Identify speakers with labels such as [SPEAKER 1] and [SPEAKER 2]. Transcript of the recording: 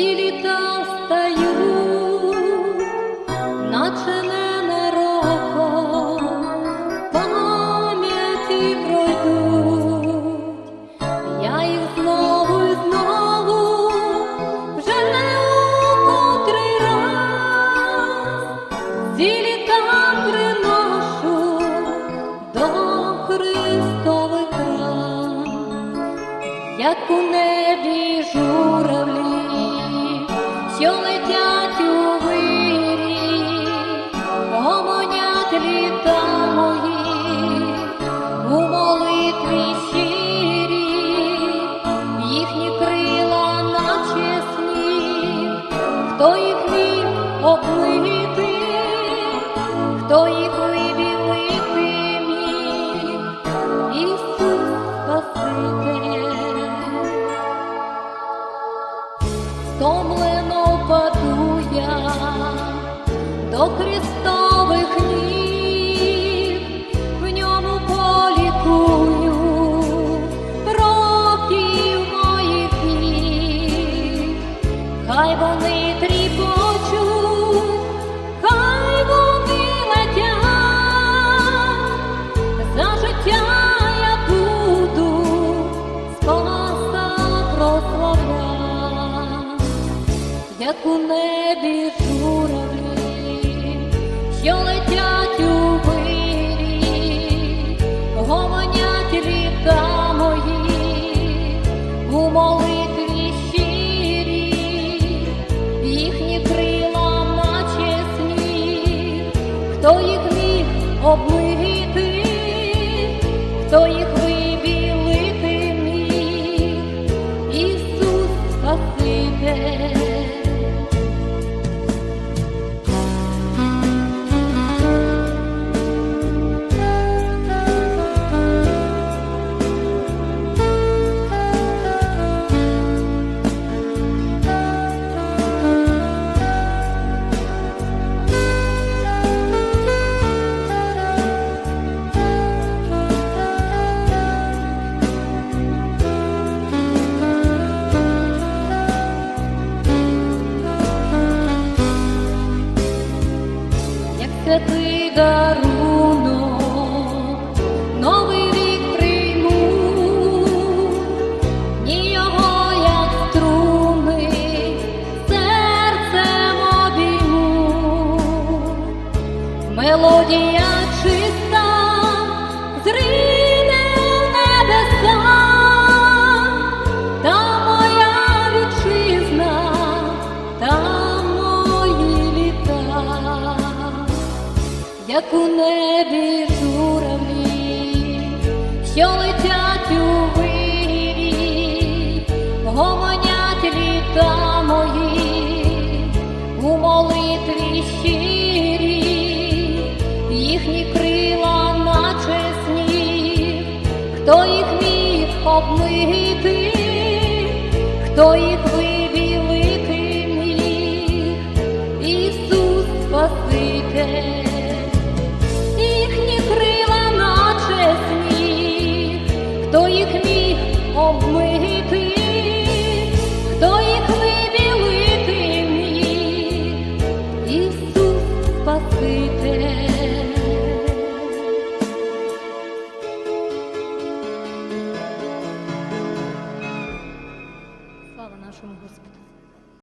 [SPEAKER 1] ці літа стають, наче ненароком, пам'яті пройдуть, я їх знову знову вже не у котрий раз, літа приношу до Христових як у небі що летять у вирі, гомонять літа мої, у молитві щирі, їхні крила наче сніг, хто їх міг обмити, хто їх вибілити до Христових ніг, в ньому полікую років моїх вік. Хай вони тріпочуть, хай вони летять, за життя як у небі що летять гомонять літа мої, у молитві щирі, їхні крила наче хто їх міг обмити, хто їх вибілити міг, Ісус Спаситель. Святий дарунок, новий рік прийму, і його, як струни, серцем обійму, мелодія як у небі журавлі, що летять у вирі, гомонять літа мої, у молитві щирі, їхні крила наче сніг, хто їх міг обмити, хто їх вибілити